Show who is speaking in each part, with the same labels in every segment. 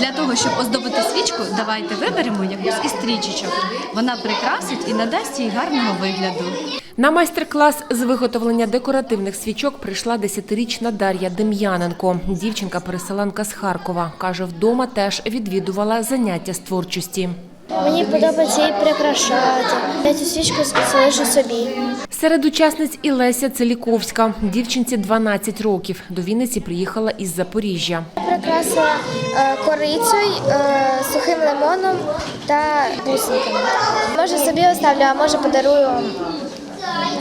Speaker 1: Для того, щоб оздобити свічку, давайте виберемо якусь із стрічечок. Вона прикрасить і надасть їй гарного вигляду.
Speaker 2: На майстер-клас з виготовлення декоративних свічок прийшла десятирічна Дар'я Дем'яненко. Дівчинка-переселенка з Харкова. Каже, вдома теж відвідувала заняття з творчості.
Speaker 3: Мені подобається її прикрашати. Я цю свічку залишу собі.
Speaker 2: Серед учасниць і Леся Целіковська. Дівчинці 12 років. До Вінниці приїхала із Запоріжжя.
Speaker 3: Прикрасила е, корицею, е, сухим лимоном та бусинками. Може собі оставлю, а може подарую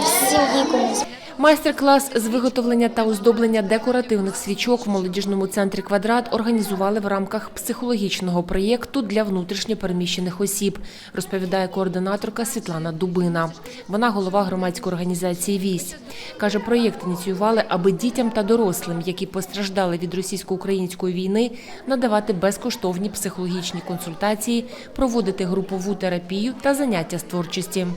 Speaker 3: всім комусь.
Speaker 2: Майстер-клас з виготовлення та оздоблення декоративних свічок в молодіжному центрі «Квадрат» організували в рамках психологічного проєкту для внутрішньопереміщених осіб, розповідає координаторка Світлана Дубина. Вона голова громадської організації «Вісь». Каже, проєкт ініціювали, аби дітям та дорослим, які постраждали від російсько-української війни, надавати безкоштовні психологічні консультації, проводити групову терапію та заняття з творчості.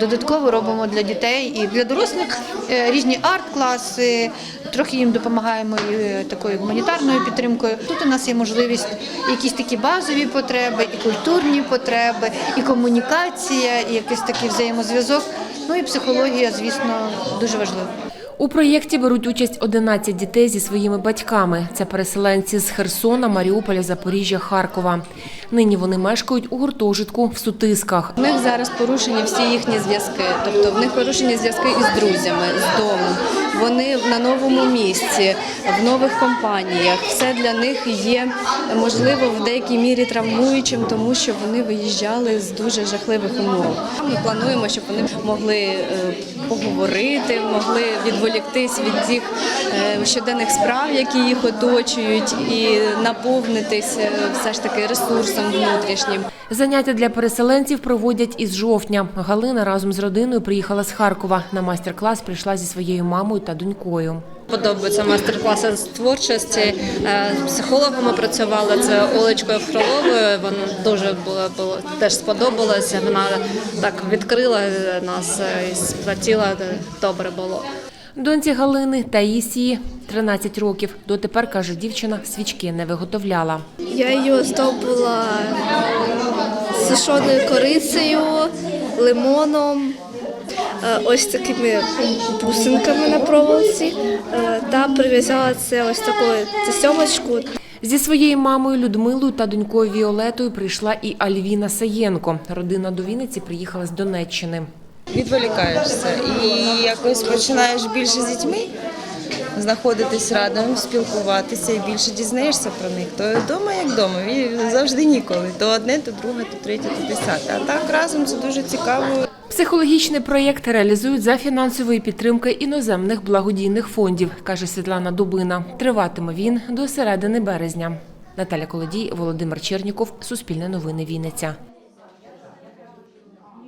Speaker 4: Додатково робимо для дітей і для дорослих е, різні арт-класи. Трохи їм допомагаємо і е, такою гуманітарною підтримкою. Тут у нас є можливість якісь такі базові потреби, і культурні потреби, і комунікація, і якийсь такий взаємозв'язок. Ну і психологія, звісно, дуже важлива.
Speaker 2: У проєкті беруть участь 11 дітей зі своїми батьками. Це переселенці з Херсона, Маріуполя, Запоріжжя, Харкова. Нині вони мешкають у гуртожитку в Сутисках.
Speaker 5: У них зараз порушені всі їхні зв'язки, тобто в них порушені зв'язки із друзями, з домом. Вони на новому місці, в нових компаніях. Все для них є можливо в деякій мірі травмуючим, тому що вони виїжджали з дуже жахливих умов. Ми плануємо, щоб вони могли е, поговорити, могли відволіктись від тих е, щоденних справ, які їх оточують, і наповнитись е, все ж таки ресурсом внутрішнім.
Speaker 2: Заняття для переселенців проводять із жовтня. Галина разом з родиною приїхала з Харкова. На майстер-клас прийшла зі своєю мамою та донькою.
Speaker 5: Подобаються майстер-класи з творчості. Е, З психологами працювала це Олечкою Фроловою. Вона дуже було, було теж сподобалося. Вона так відкрила нас е, і сплатила. Добре було.
Speaker 2: Доньці Галини Таїсії 13 років. Дотепер, каже дівчина, свічки не виготовляла.
Speaker 6: Я її оздобила сушоною корицею, лимоном, е, ось такими бусинками на проволоці е, та прив'язала це ось такою тесьомочку.
Speaker 2: Зі своєю мамою Людмилою та донькою Віолетою прийшла і Альвіна Саєнко. Родина до Вінниці приїхала з Донеччини.
Speaker 7: відволікаєшся і якось починаєш більше з дітьми знаходитись радом, спілкуватися і більше дізнаєшся про них. То вдома як вдома, і завжди ніколи. То одне, то друге, то третє, то десяте. А так разом це дуже цікаво.
Speaker 2: Психологічний проєкт реалізують за фінансової підтримки іноземних благодійних фондів, каже Світлана Дубина. Триватиме він до середини березня. Наталя Колодій, Володимир Черніков, Суспільне новини Вінниця.